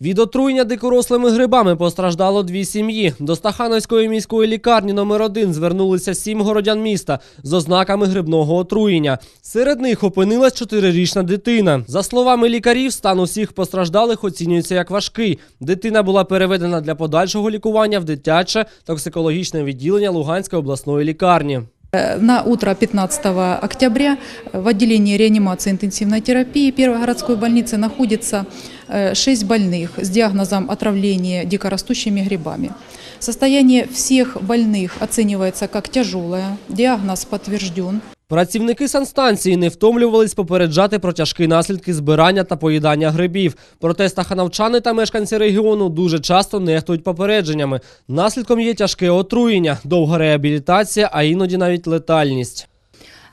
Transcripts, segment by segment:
Від отруєння дикорослими грибами постраждало дві сім'ї. До Стахановської міської лікарні номер 1 звернулися сім городян міста з ознаками грибного отруєння. Серед них опинилась чотирирічна дитина. За словами лікарів, стан усіх постраждалих оцінюється як важкий. Дитина була переведена для подальшого лікування в дитяче токсикологічне відділення Луганської обласної лікарні. На утро 15 октября в отделении реанимации и интенсивной терапии первой городской больницы находится 6 больных с диагнозом отравления дикорастущими грибами. Состояние всех больных оценивается как тяжелое, диагноз подтвержден. Працівники санстанції не втомлювались попереджати про тяжкі наслідки збирання та поїдання грибів. Проте стахановчани та мешканці регіону дуже часто нехтують попередженнями. Наслідком є тяжке отруєння, довга реабілітація, а іноді навіть летальність.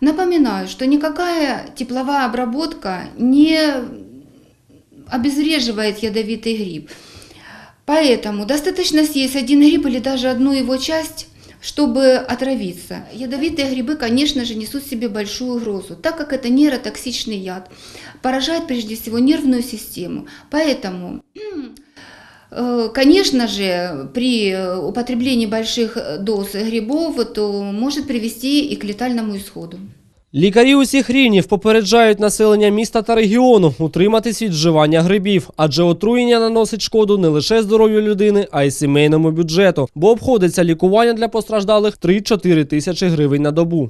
Напоминаю, что никакая тепловая обработка не обезвреживает ядовитый гриб. Поэтому достаточно съесть один гриб или даже одну его часть, чтобы отравиться. Ядовитые грибы, конечно же, несут в себе большую угрозу, так как это нейротоксичный яд, поражает прежде всего нервную систему. Поэтому Э, Конечно же, при употреблении больших доз грибов то может привести и к летальному исходу. Лікарі усіх рівнів попереджають населення міста та регіону утриматись від вживання грибів, адже отруєння наносить шкоду не лише здоров'ю людини, а й сімейному бюджету, бо обходиться лікування для постраждалих 3-4 тисячі гривень на добу.